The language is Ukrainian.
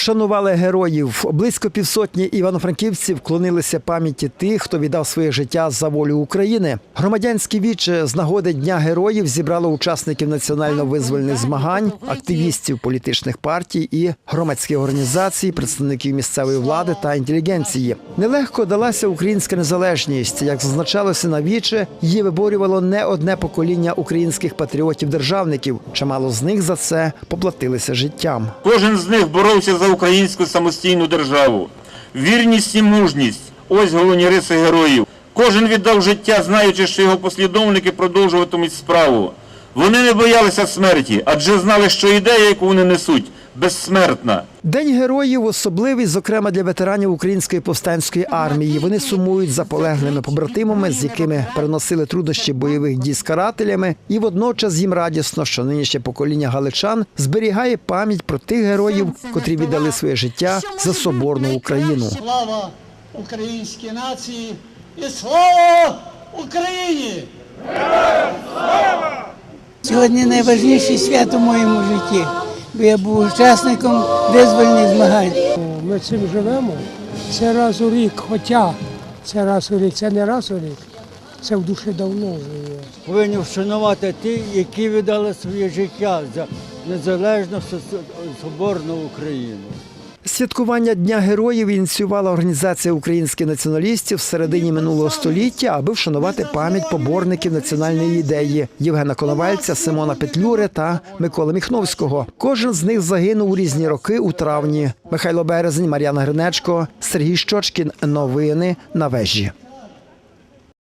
Вшанували героїв. Близько півсотні івано-франківців вклонилися пам'яті тих, хто віддав своє життя за волю України. Громадянське віче з нагоди Дня героїв зібрало учасників національно-визвольних змагань, активістів політичних партій і громадських організацій, представників місцевої влади та інтелігенції. Нелегко далася українська незалежність. Як зазначалося на віче, її виборювало не одне покоління українських патріотів-державників. Чимало з них за це поплатилися життям. Кожен з них боровся за українську самостійну державу. Вірність і мужність ось головні риси героїв. Кожен віддав життя, знаючи, що його послідовники продовжуватимуть справу. Вони не боялися смерті, адже знали, що ідея, яку вони несуть, безсмертна. День героїв особливий, зокрема для ветеранів української повстанської армії. Вони сумують за полеглими побратимами, з якими переносили труднощі бойових дій з карателями, і водночас їм радісно, що нинішнє покоління галичан зберігає пам'ять про тих героїв, котрі віддали своє життя за соборну Україну. Слава українській нації і слава Україні! Сьогодні найважніше свято в моєму житті, бо я був учасником визвольних змагань. Ми цим живемо. Це раз у рік, хоча це раз у рік, це не раз у рік, це в душі давно вже є. повинні вшанувати ті, які віддали своє життя за незалежну соборну Україну. Святкування Дня героїв ініціювала організація українських націоналістів в середині минулого століття, аби вшанувати пам'ять поборників національної ідеї Євгена Коновальця, Симона Петлюри та Миколи Міхновського. Кожен з них загинув у різні роки у травні. Михайло Березень, Мар'яна Гринечко, Сергій Щочкін. Новини на вежі.